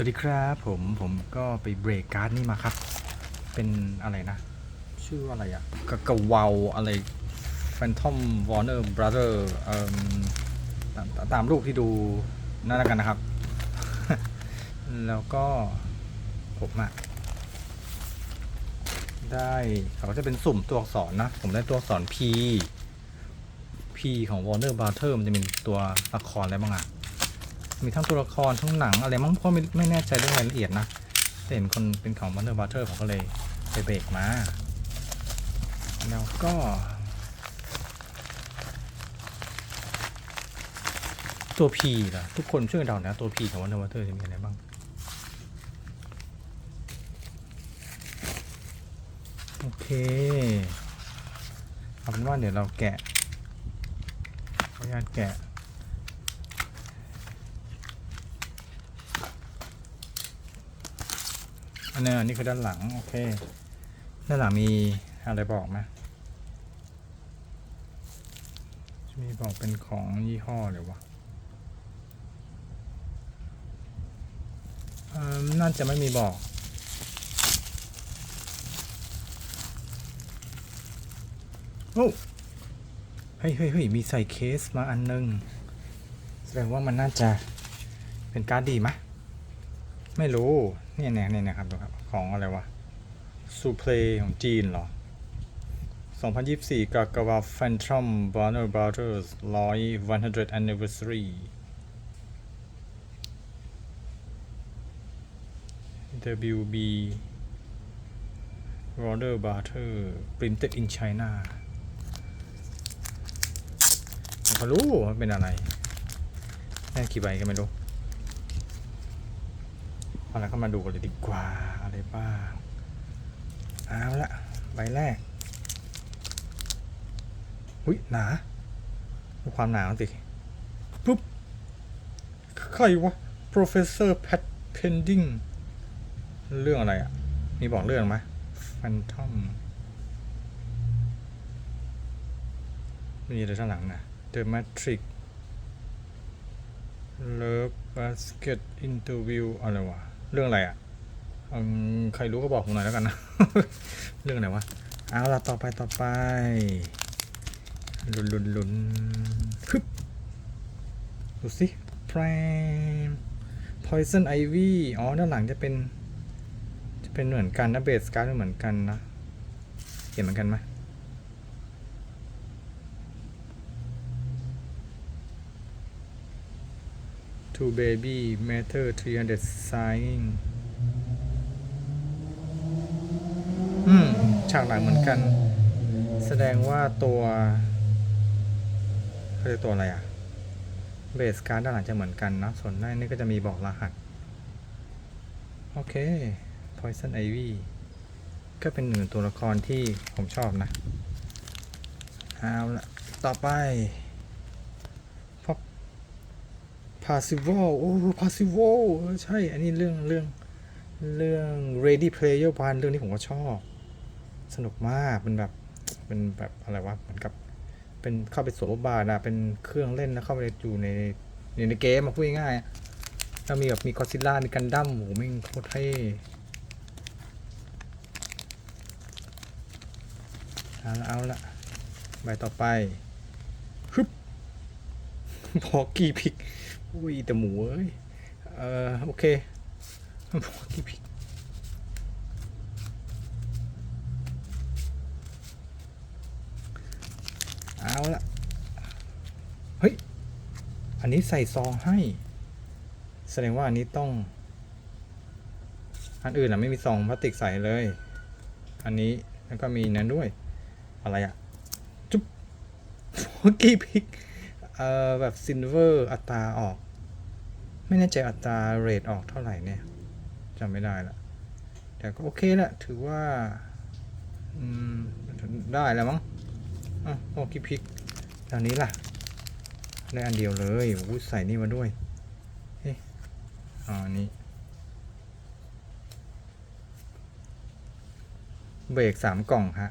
วัสดีครับผมผมก็ไปเบรกการ์ดนี่มาครับ เป็นอะไรนะ ชื่ออะไรอะกะกะวาอะไร Phantom Warner Brother เอิ่มตามตามรูปที่ดูนั่นแล้วกันนะครับ แล้วก็ผมอะได้เขาก็จะเป็นสุ่มตัวอักษรนะ ผมได้ตัวอักษร P P ของ Warner Brother มันจะเป็นตัวละครอะไรบ้างอะ มีทั้งตัวละครทั้งหนังอะไรมั้งเพราะไม่ไม่แน่ใจเรื่องรายละเอียดนะแต่เห็นคนเป็นของ Warner Brother ผมก็เลยไปเบรกมา แล้วก็ตัว P ล่ะทุกคนช่วยเดานะ ตัว P ของ Warner Brother จะมีอะไรบ้างโอเคเอาเป็นว่าเดี๋ยวเราแกะขออนุญาตแกะ อันนี้อันนี้คือด้านหลัง โอเค ด้านหลังมีอะไรบอกไหมจะมีบอกเป็นของยี่ห้อหรือวะน่าจะไม่มีบอก โอ้เฮ้ยเฮ้ยเฮ้ยมีใส่เคสมาอันนึง แสดงว่ามันน่าจะเป็นการ์ดดีไหมะ ไม่รู้ เนี่ยเนี่ยเนี่ยนะครับดูครับ ของอะไรวะซูเพลของจีนเหรอ 2024กากาวา Phantom Warner Brothers 100 100 anniversary WB Warner Brothers printed in China ผมก็รู้ว่าเป็นอะไรแค่กี่ใบก็ไม่รู้ เอาละก็มาดูกันเลยดีกว่าอะไรบ้างเอาละใบแรกหุยหนาดูความหนาสิปุ๊บใครวะ professor pat pending เรื่องอะไรอะ มีบอกเรื่องไหม phantom มีอะไรข้างหลังนะ the matrix love basket interview อะไรวะ เรื่องอะไรอะใครรู้ก็บอกผมหน่อยแล้วกันนะ เรื่องอะไรวะ เอาละต่อไปต่อไป ลุนลุนลุนฮึบดูสิ prime poison ivy อ๋อ ด้านหลังจะเป็น จะเป็นเหมือนกันนะเบสการ์ดเหมือนกันนะ เห็นเหมือนกันไหม to baby matter 300 signing อืม ฉากหลังเหมือนกัน แสดงว่าตัวเขาเรียกตัวอะไรอะเบสการ์ดด้านหลังจะเหมือนกันเนะส่วนหน้านี่ก็จะมีบอกรหัส โอเค poison ivy ก็เป็นหนึ่งตัวละครที่ผมชอบนะ เอาละต่อไป พา s ิ v a l โอ้พา s ิ v a l เออใช่ อันนี้เรื่องเรื่องเรื่อง Ready Player One เรื่องนี้ผมก็ชอบ สนุกมากเป็นแบบเป็นแบบอะไรวะเหมือนกับ เป็นเข้าไปสวมบทบาทนะเป็นเครื่องเล่นแล้วเข้าไปอยู่ในในเกมมาพูดง่ายๆแล้วมีแบบมีกอซิล่ามีกันดั้มโหแม่งโคตรเท่เอาละเอาละใบต่อไปฮึบพอกี้พิก อุ้ยแต่หมูเอ้ยเออโอเคอกี้พิกเอาละเฮ้ย อันนี้ใส่ซองให้ แสดงว่าอันนี้ต้อง อันอื่นอะไม่มีซองพลาสติกใส่เลย อันนี้แล้วก็มีนั้นด้วย อะไรอะ จุ๊บพอกี้พิก เออแบบซินเวอร์อัตราออก ไม่แน่ใจอัตราเรทออกเท่าไหร่เนี่ยจำไม่ได้ละแต่ก็โอเคแหละถือว่าอืมได้แล้วมั้งอะโอกิพิกตอนนี้ล่ะ ได้อันเดียวเลยอู้ใส่นี่มาด้วยเอ๊ะอ๋ออันนี้เบรกสามกล่องฮะ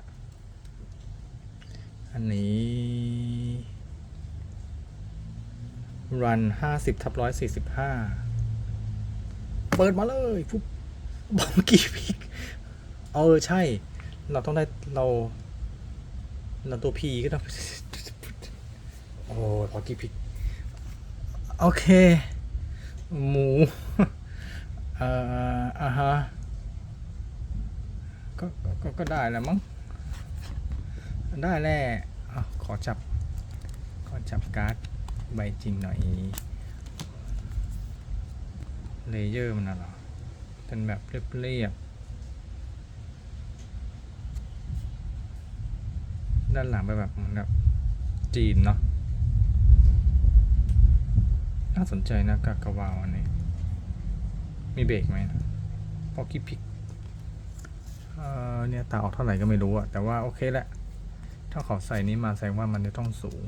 อันนี้ รันห้าสิบทับร้อยสี่สิบห้าเปิดมาเลยฟุบบอกกี้พิกเออใช่ เราต้องได้เราเราตัวพีก็ต้อง โอ้ยบ็อกกี้พิก โอเค หมูเอ่ออ่าฮะก็ก็ก็ได้แล้วมั้งได้แหละอะขอจับ ขอจับการ์ด ใบจริงหน่อย เลเยอร์มันน่ะหรอ เป็นแบบเรียบๆ ด้านหลังเป็นแบบเหมือนแบบจีนเนาะ น่าสนใจนะกากาวาวอันนี้ มีเบรกไหมนะพอกี้พิกเอ่อเนี่ยตาออกเท่าไหร่ก็ไม่รู้อะแต่ว่าโอเคแหละ ถ้าเขาใส่นี้มาแสดงว่ามันจะต้องสูง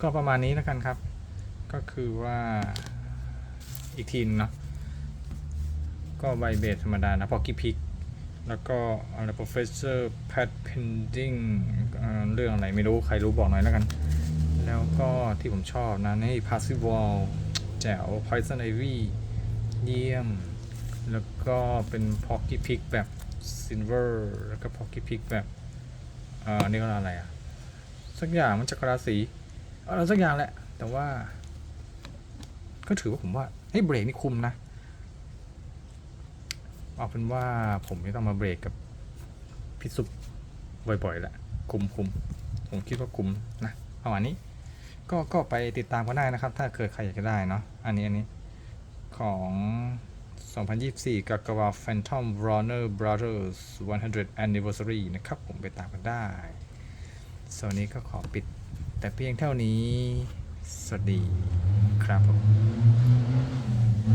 ก็ประมาณนี้แล้วกันครับ ก็คือว่าอีกทีนึงเนาะก็ไวเบสธรรมดานะพอกี้พิก แล้วก็อะไร professor pat pending เอ่อเรื่องอะไรไม่รู้ใครรู้บอกหน่อยแล้วกัน แล้วก็ที่ผมชอบนะนี่ passive wall แจ๋ว poison ivy เยี่ยม แล้วก็เป็น pocky pick แบบ silver แล้วก็ pocky pick แบบเอ่อนี่ก็อะไรอะสักอย่างมันจักรราศี อะไรสักอย่างแหละ แต่ว่า ก็ถือว่าผมว่าเฮ้ยเบรกนี่คุมนะเอาเป็นว่าผมไม่ต้องมาเบรกกับพี่ซุปบ่อยๆแหละคุมคุมผมคิดว่าคุมนะประมาณนี้ ก็ก็ไปติดตามกันได้นะครับ ถ้าเกิดใครอยากจะได้เนาะอันนี้อันนี้ของ 2024 กับกาวา Phantom Runner Brothers 100 Anniversary นะครับ ผมไปตามกันได้ส่วนนี้ก็ขอปิด แต่เพียงเท่านี้ สวัสดีครับผม